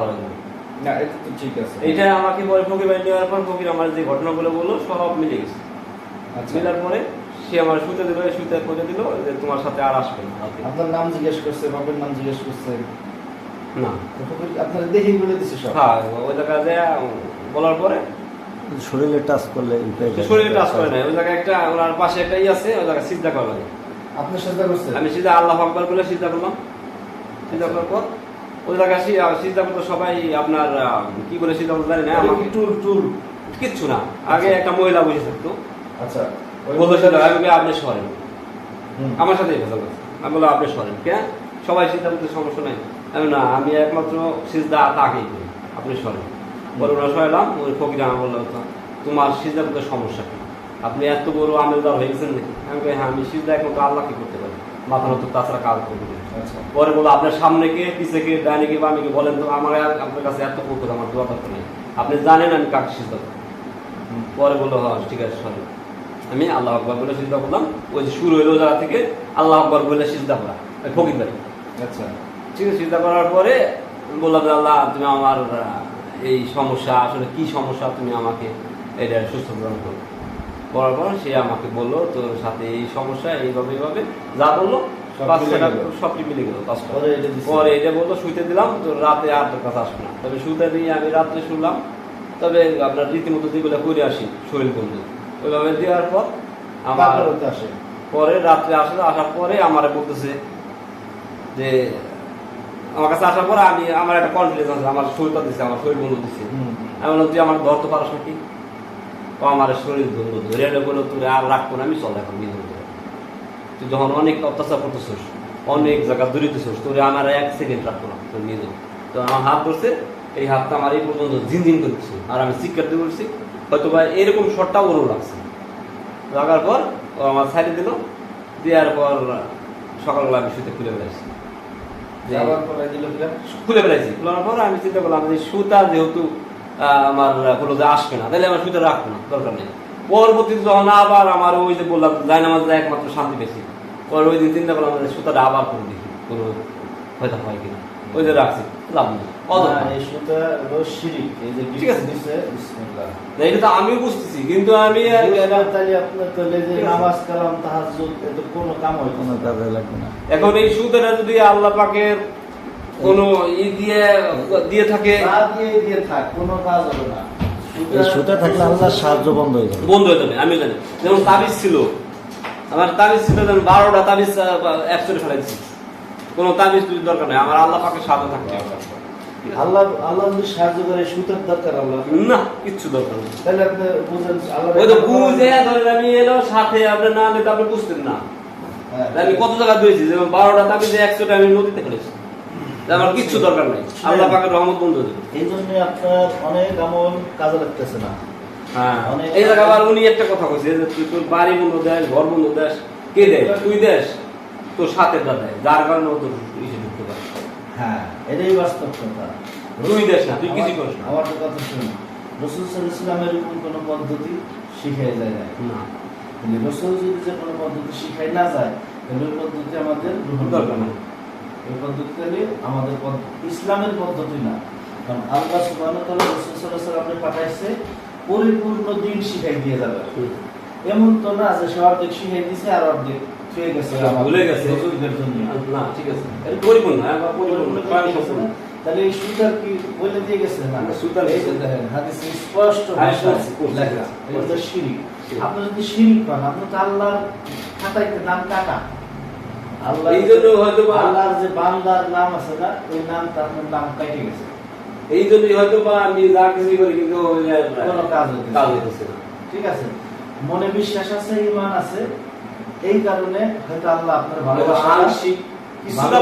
ভালো না এটা তো ঠিক আছে। এইটা আমাকে পরে ফকির বাড়ি নেওয়ার পর ফকির আমার যে ঘটনাগুলো বলল সব মিলে গেছে আচ্ছা। মিলার পরে সে আমার শুতে দিল শুতে করে দিল যে তোমার সাথে আর আসবে না। আপনার নাম জিজ্ঞেস করছে বাপের নাম জিজ্ঞেস করছে। না। তো আপনার দেখেই বলে দিছে সব। হ্যাঁ ওই জায়গায় যে বলার পরে। শরীরে টাচ করলে শরীরে টাচ করে নাই। ওই জায়গায় একটা ওনার পাশে একটা ই আছে ওই জায়গায় সিদ্ধা করা লাগে। আপনি সাজদা করছেন আমি সিধা আল্লাহ আকবর বলে সিদ্ধা করলাম। সিদ্ধা করার পর ওই জায়গায় সি- সবাই আপনার কি সিদ্ধা জানি না? আমাকে কি টুল টুল কিচ্ছু না। আগে একটা মহিলা বসে থাকতো। আচ্ছা। আমি আপনি সরেন। আমার সাথে কথা বলছে। আমি বললাম আপনি সরেন কেন? সবাই সমস্যা নাই। আমি না আমি একমাত্র তাকেই করি। আপনি সরেন। পরে ওরা সরালাম ওই ফকির আমার বললাম তোমার সিদ্ধা করতে সমস্যা কি? আপনি এত বড় আমেলদার হয়ে গেছেন নাকি? আমি বলি, হ্যাঁ আমি সিদ্ধা একমাত্র আল্লাহ কি করতে পারি। মাথা মতো তাছাড়া কাজ। আচ্ছা পরে বলো আপনার সামনে কে পিছে কে ডাইনে কে বামে কে? বলেন তো আমার আপনার কাছে এত কৌতুক আমার দোয়া করতে নেই। আপনি জানেন আমি কাকে সিদ্ধা। পরে বলল হ্যাঁ ঠিক আছে সরি। আমি আল্লাহ আকবর বলে সিদ্ধা করলাম। ওই যে শুরু হইল জায়গা থেকে আল্লাহ আকবর বলে সিদ্ধা করা। ফকির বাড়ি আচ্ছা। ঠিক আছে সিদ্ধা করার পরে বললাম যে আল্লাহ তুমি আমার এই সমস্যা আসলে কি সমস্যা তুমি আমাকে এটা সুস্থ প্রদান করো। বলার পর সে আমাকে বলল তোর সাথে এই সমস্যা এইভাবে এইভাবে। যা বলল মিলে গেলো। সবটি মিলে গেলো পরে এটা পরে এটা বলল শুইতে দিলাম তো রাতে আর তোর কাছে আসবে না। তবে শুতে দিয়ে আমি রাত্রে শুনলাম তবে আপনার রীতিমতো যেগুলো করে আসি শরীর বন্ধু। ওইভাবে দেওয়ার পর আমার পরে রাত্রে আসলে আসার পরে আমার বলতেছে যে আমার কাছে আসার পরে আমি আমার একটা কনফিডেন্স আছে আমার শরীরটা দিচ্ছে আমার শরীর বন্ধু দিচ্ছে আমি বললাম তুই আমার ধরতে পারো নাকি? ও আমার শরীর বন্ধু ধরে এলে বলে তুই আর রাখব না আমি চল এখন করতে তুই যখন অনেক অত্যাচার করতেছিস অনেক জায়গা দূরিতেছিস তোর আমার এক সেকেন্ড রাখব না তোর নিয়ে তো আমার হাত ধরছে এই হাতটা আমার এই পর্যন্ত ঝিনঝিন করছে আর আমি দিয়ে বলছি হয়তো বা এরকম শটটা ওরও লাগছে। লাগার পর ও আমার সাইডে দিল দেওয়ার পর সকালবেলা আমি শুতে খুলে বেড়াইছি খুলে বেড়াইছি খোলার পর আমি চিন্তা করলাম যে সুতা যেহেতু আমার হলো যে আসবে না তাহলে আমার সুতা রাখব না দরকার নেই। পরবর্তীতে যখন আবার আমার ওই যে বললাম যাই নামাজ যায় একমাত্র শান্তি পেয়েছি। পরে ওই দিন চিন্তা করলাম যে সুতাটা আবার করে দেখি কোনো হয়তো হয় কিনা। ওই যে রাখছি লাভ নেই। অযথা। এই সুতা হলো শিরিক এই যে ঠিক আছে। দিছে এটা তো আমিও বুঝতেছি কিন্তু আমি এটা তাহলে আপনার তাহলে যে ঠিক আছে। নামাজ কালাম তাহাজ্জুদ এত কাম হইতো না। কাজে লাগবে না। এখন এই সুতাটা যদি আল্লাহ পাকের কোনো ই দিয়ে দিয়ে থাকে? দিয়ে দিয়ে থাক কোনো কাজ হবে না। এই সুতা থাকলে আল্লাহর সাহায্য বন্ধ হয়ে যাবে। বন্ধ হয়ে যাবে আমি জানি। যেমন তাবিজ ছিল আমার তাবিজ ছিল বারোটা তাবিজ একশোরে ফেলাইছি। কোনো তাবিজ তুই দরকার নেই। আমার আল্লাহ পাকে সাহায্য থাকতে হবে। আল্লাহ আল্লাহ যদি সাহায্য করে সুতার দরকার আল্লাহ? না কিচ্ছু দরকার নেই। তাহলে আপনি বুঝেন আল্লাহ ওই তো বুঝে ধরেন আমি এলো সাথে আপনি না নিতে আপনি বুঝতেন না। হ্যাঁ। আমি কত জায়গা দিয়েছি যেমন বারোটা তাবিজ একশোটা আমি নদীতে ফেলেছি। আমার কিচ্ছু দরকার নেই। আল্লাহ পাকের রহমত বন্ধ হয়ে এই জন্য আপনার অনেক আমল কাজে লাগতেছে না। হ্যাঁ এই জায়গা আবার উনি একটা কথা কইছে যে তুই তোর বাড়ি বন্ধ দেশ ঘর বন্ধ দেশ কে দেয়? তুই দেশ তোর সাথে দা দেয় যার কারণে ও তোর ইসে ঢুকতে পারে। হ্যাঁ এটাই বাস্তব কথা। তুই দেশ না তুই কিছু করিস না। আমার তো কথা শুনুন রসুল উপর কোনো পদ্ধতি শিখাই যায় না। না রসুল যদি যে কোনো পদ্ধতি শিখাই না যায় তাহলে ওই পদ্ধতি আমাদের গ্রহণ দরকার নেই। ওই পদ্ধতি আমাদের ইসলামের পদ্ধতি না। কারণ আল্লাহ সুবাহ রসুল সাল্লাহ সাল্লামকে পাঠাইছে পরিপূর্ণ দিন শিখাই দিয়ে যাবে এমন তো না যে সে অর্ধেক শিখাই দিছে আর অর্ধেক ছুঁয়ে গেছে ভুলে গেছে। না ঠিক আছে পরিপূর্ণ পরিপূর্ণ পরিপূর্ণ প্রাণ করে দিয়েছে সম্পূর্ণ। না? তাহলে এই সুতার কি বলে দিয়ে গেছে না না, সুতার এই যে গেছে। দেখেন হাদিসে স্পষ্ট। লেখা এটা শিরিক। আপনি যদি শিরিক পান আপনি তো আল্লাহর নাম কাটা আল্লাহ এই জন্য হয়তো আল্লাহর যে বান্দার নাম আছে না ওই নামটা আপনার নাম কেটে গেছে এই জন্যই হয়তো বা আমি যা কিছু করি কিন্তু কোনো কাজ হইতেছে কাজ হইতেছে ঠিক আছে। মনে বিশ্বাস আছে ইমান আছে। এই কারণে হয়তো আল্লাহ আপনার ভালোবাসা আংশিক কিছুটা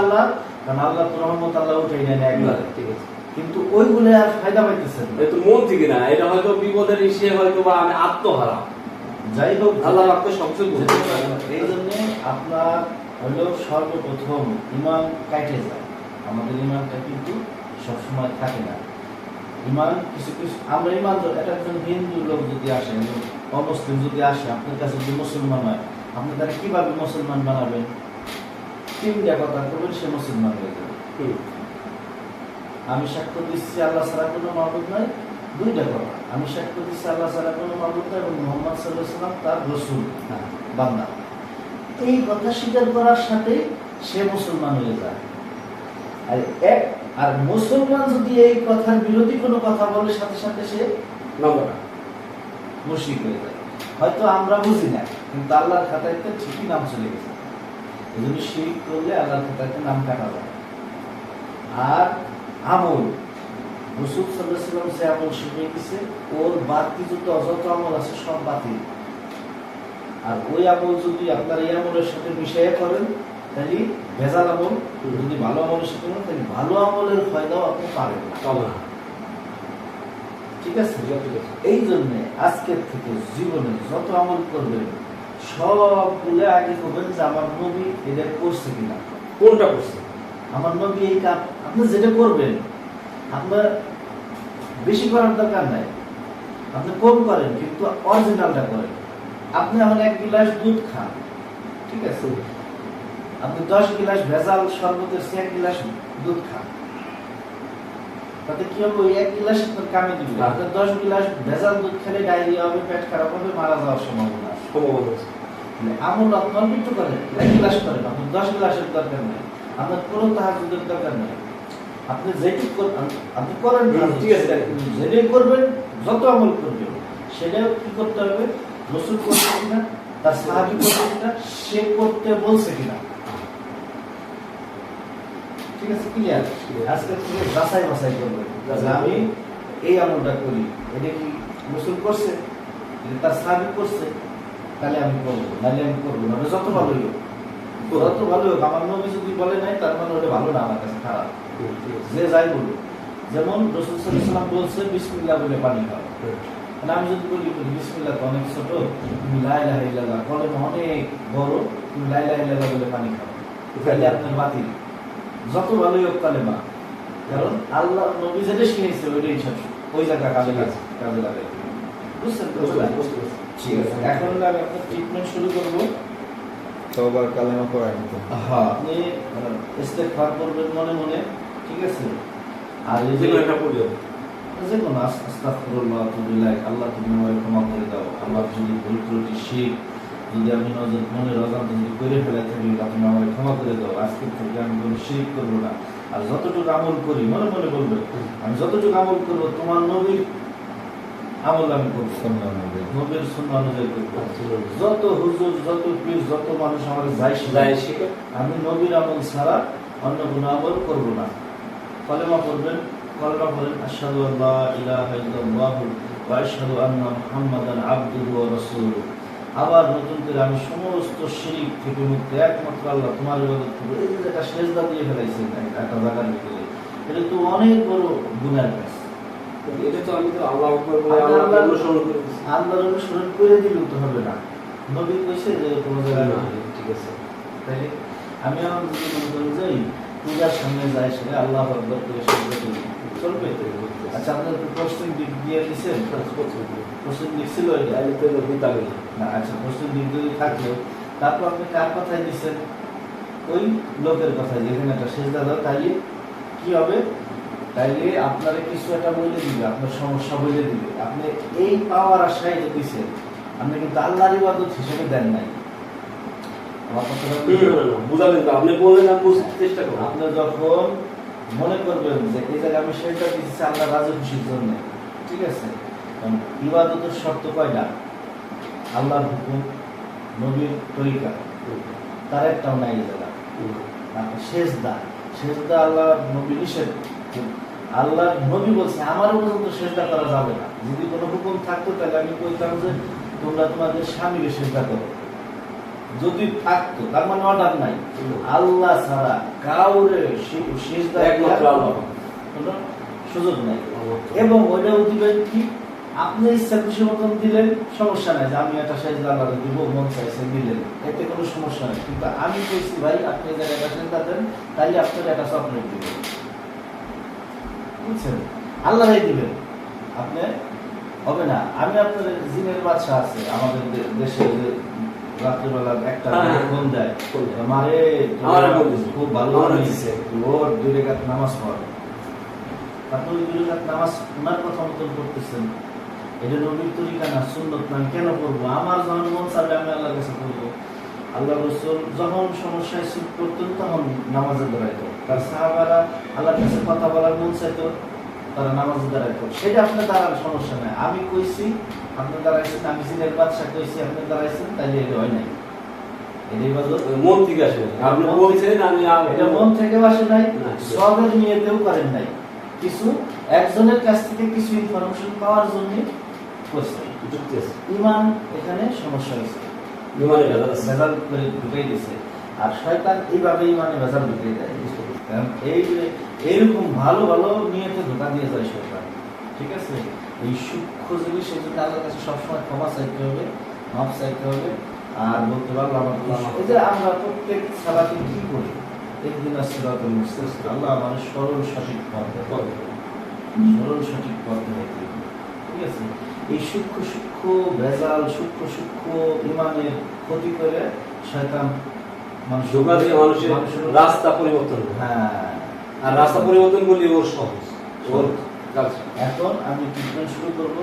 আল্লাহ কারণ আল্লাহ রহমত আল্লাহ উঠাই নেন একবারে। ঠিক আছে। কিন্তু ওইগুলো আর ফায়দা পাইতেছেন না। এটা মন থেকে না এটা হয়তো বিপদের ইসে হয়তো বা আমি আত্মহারা। যাই হোক আল্লাহ পাক তো সবচেয়ে বুঝতে। এই জন্য আপনার হলো সর্বপ্রথম ইমান কাটে যায়। আমাদের ইমানটা কিন্তু সবসময় থাকে না। ইমান কিছু কিছু আমরা ইমান তো- এটা একজন হিন্দু লোক যদি আসে অমুসলিম যদি আসে আপনার কাছে যদি মুসলমান হয় আপনি তারা কীভাবে মুসলমান বানাবেন? তিনটা কথা করবেন সে মুসলমান হয়ে যাবে। আমি সাক্ষ্য দিচ্ছি আল্লাহ ছাড়া কোনো মাহবুদ নয় দুইটা কথা আমি সাক্ষ্য দিচ্ছি আল্লাহ ছাড়া কোনো মাহবুদ নয় এবং মোহাম্মদ সাল্লাহ সাল্লাম তার রসুল হ্যাঁ। বান্দা। এই কথা স্বীকার করার সাথে সে মুসলমান হয়ে যায়। আর এক আর মুসলমান যদি এই কথার বিরোধী কোনো কথা বলে, সাথে সাথে সে নম্বর মুশরিক হয়ে যায়। হয়তো আমরা বুঝি না, কিন্তু আল্লাহর খাতায় তো ঠিকই নাম চলে গেছে। এই জন্য শিরিক করলে আল্লাহর খাতায় নাম কাটা যায়। আর আমল, রসুল সাল্লাম যে আমল শিখিয়ে দিছে ওর বাড়তি যত অযত আমল আছে সব বাতিল। আর ওই আমল যদি আপনার এই আমলের সাথে মিশাইয়া করেন তাহলে ভেজাল আমল যদি ভালো আমলের সাথে করেন তাহলে ভালো আমলের ফায়দাও আপনি পাবেন। না ঠিক আছে? এই জন্য আজকের থেকে জীবনে যত আমল করবেন সবগুলো আগে করবেন যে আমার নবী এটা করছে কিনা। কোনটা করছে? আমার নবী এই কাজ আপনি যেটা করবেন আপনার বেশি করার দরকার নাই। আপনি কম করেন কিন্তু অরিজিনালটা করেন। আপনি এখন এক গিলাস দুধ খান। ঠিক আছে? আপনি দশ গিলাস ভেজাল শরবতের চেয়ে এক গিলাস দুধ খান। তাতে কি হবে? এক গিলাস আপনার কামে দিবে। হ্যাঁ। আপনার দশ গিলাস ভেজাল দুধ খেলে ডায়রিয়া হবে পেট খারাপ হবে মারা যাওয়ার সম্ভাবনা আমল আপনি অল্প একটু করেন এক গ্লাস করেন। আপনার দশ গ্লাসের দরকার নেই। আপনার তাহাজুদের দরকার নেই। আপনি যেটি আপনি করেন হুম, ঠিক আছে, যেটাই করবেন যত আমল করবেন সেটাও কি করতে হবে? রসুল করছে কিনা? তার সাহাবি করছে কিনা? সে করতে বলছে কিনা? ঠিক আছে ক্লিয়ার আজকে থেকে বাছাই করবেন যে আমি এই আমলটা করি এটা কি রসুল করছে? তার সাহাবি করছে? তাহলে আমি করব নাহলে আমি করব না। যত ভালোই হোক যত ভালো হোক আমার নবী যদি বলে নাই তার মানে ওটা ভালো না আমার কাছে খারাপ। যে যাই বলুক। যেমন রসুল সাল্লাম বলছে বিসমিল্লাহ বলে পানি খাও। মানে আমি যদি বলি বিসমিল্লাহ তো অনেক ছোট তুমি লাই লাই লাগা কলম অনেক বড় তুমি লাই লাই লাগা বলে পানি খাও। তাহলে আপনার বাতিল। যত ভালোই হোক কালেমা কারণ আল্লাহ নবী যেটা শিখেছে ওইটাই সব ওই জায়গা কাজে লাগে কাজে লাগে। বুঝছেন। ঠিক আছে এখন আমি আপনার ট্রিটমেন্ট শুরু করব। তবার কালেমা হ্যাঁ আপনি ইস্তেগফার করবেন মনে মনে ঠিক আছে? আর এই যে একটা কোনো আস্তাগফিরুল্লাহ আল্লাহ তুমি আমাকে ক্ষমা করে দাও। আল্লাহ যদি ভুল ত্রুটি শিখ যদি আমি নজর মনে রজান যদি করে তুমি আমাকে ক্ষমা করে দাও আজকে থেকে আমি কোনো শিরিক করব না। আর যতটুকু আমল করি মনে মনে বলবে আমি যতটুকু আমল করব তোমার নবীর আমল আমি করব। নবীর। সুন্নাহ অনুযায়ী করব। যত হুজুর যত পীর যত মানুষ আমার যাই শিখে। আমি নবীর আমল ছাড়া অন্য কোনো আমল করব না। কলেমা পড়বেন কলেমা পড়েন আশহাদু আল্লাহ ইলাহা ইল্লাল্লাহ ওয়া আশহাদু আন্না মুহাম্মাদান আবদুহু ওয়া রাসূলুহু। আবার নতুন করে আমি সমস্ত শিরিক থেকে মুক্ত একমাত্র আল্লাহ তোমার করব এই যে একটা সেজদা দিয়ে ফেলাইছেন একটা জায়গার ভিতরে এটা তো অনেক বড় গুনার কাজ এটা তো আমি তো আল্লাহ অনুসরণ করে দিছি। আল্লাহর অনুসরণ করে দিলেও তো হবে না নবী কইছে যে কোনো জায়গায়। ঠিক আছে। তাইলে আমি আমার যদি মনে করি যে পূজার সামনে যাই সেটা আল্লাহ আকবর করে সামনে করি চলবে আচ্ছা আপনার দিয়ে দিচ্ছেন না। আচ্ছা পশ্চিম দিক যদি তারপর আপনি কার কথায় দিচ্ছেন ওই লোকের কথায় যেখানে একটা শেষ দাদা তাইলে কি হবে? তাইলে আপনারা কিছু একটা বলে দিবে আপনার সমস্যা বলে দিবে। আপনি এই পাওয়ার আশায় যে দিচ্ছেন আপনি কিন্তু আল্লাহর ইবাদত হিসেবে দেন নাই। আমার কথাটা বুঝাবেন আপনি বললেন আমি চেষ্টা করব আপনি যখন মনে করবেন যে এই জায়গায় আমি সেটা দিচ্ছি আল্লাহ রাজি খুশির জন্য। ঠিক আছে? কারণ ইবাদতের শর্ত কয়টা? আল্লাহর হুকুম, নবীর তরিকা। তার একটাও নাই জায়গা হুম। দা সেজদা। সেজদা আল্লাহ নবী নিষেধ। আল্লাহ নবী বলছে আমারও পর্যন্ত সেজদা করা যাবে না। যদি কোনো হুকুম থাকতো, তাহলে আমি কইতাম যে তোমরা তোমাদের স্বামীকে সেজদা করো। যদি থাকতো তার মানে অর্ডার নাই। আল্লাহ ছাড়া কাউরে সুযোগ নাই। এবং ওইটাও দিবেন কি আপনি ইচ্ছা খুশি মতন দিলেন সমস্যা নাই। যে আমি একটা সাইজ লাগাতে দিব মন চাইছে দিলেন এতে কোনো সমস্যা নাই। কিন্তু আমি ভাই আপনি একটা চিন্তা দেন তাইলে আপনার একটা চকলেট দিবেন। বুঝছেন? আল্লাহরাই দিবেন। আপনি হবে না। আমি আপনার জিনের বাচ্চা আছে আমাদের দেশে রাত্রিবেলা একটা হ্যাঁ। ফোন দেয়। ফোন দেয়। মারে আমারও ফোন দিছে। খুব ভালো আমারও ওর দুই রেখাত নামাজ পড়ে। আপনি দুই রাকাত নামাজ ওনার কথা মতন করতেছেন এটা নবীর তরিকা না সুন্নত না। কেন করব আমার যখন মন চাবে আমি আল্লাহর কাছে করব আল্লাহ রসুল যখন সমস্যায় সুখ করতেন তখন নামাজে দাঁড়াইতো তার সাহাবারা আল্লাহর কাছে কথা বলার মন চাইতো তারা নামাজে দাঁড়াইতো সেটা আপনার দাঁড়ার সমস্যা নাই। আমি কইছি আপনি দাঁড়াইছেন আমি জিনের বাদশা কইছি আপনি দাঁড়াইছেন তাইলে এটা হয় নাই। মন থেকে আসে। আপনি বলছেন আমি এটা মন থেকে আসে নাই। সবের নিয়েতেও করেন নাই। কিছু একজনের কাছ থেকে কিছু ইনফরমেশন পাওয়ার জন্য করছেন ইমান এখানে সমস্যা হয়েছে। ভেজাল করে ঢুকাই দিছে আর শয়তান এইভাবে ইমানে ভেজাল ঢুকিয়ে দেয় এই এইরকম ভালো ভালো নিয়েতে ধোকা দিয়ে যায় শয়তান, ঠিক আছে? এই সূক্ষ্ম জিনিস এই জন্য আল্লাহর কাছে সবসময় ক্ষমা চাইতে হবে মাপ চাইতে হবে, আর বলতে পারব আমার এই যে আমরা প্রত্যেক সালাতে কি করি? একদিন আসিরাতুল মুস্তাকিম, আল্লাহ আমার সরল সঠিক পথ। সরল সঠিক পথ ঠিক আছে? এই সূক্ষ্ম সূক্ষ্ম ভেজাল, সূক্ষ্ম সূক্ষ্ম ইমানের ক্ষতি করে শয়তান মানুষ থেকে মানুষের রাস্তা পরিবর্তন হ্যাঁ। আর রাস্তা পরিবর্তন করলে ওর সহজ। ওর কাজ। এখন আমি ট্রিটমেন্ট শুরু করব।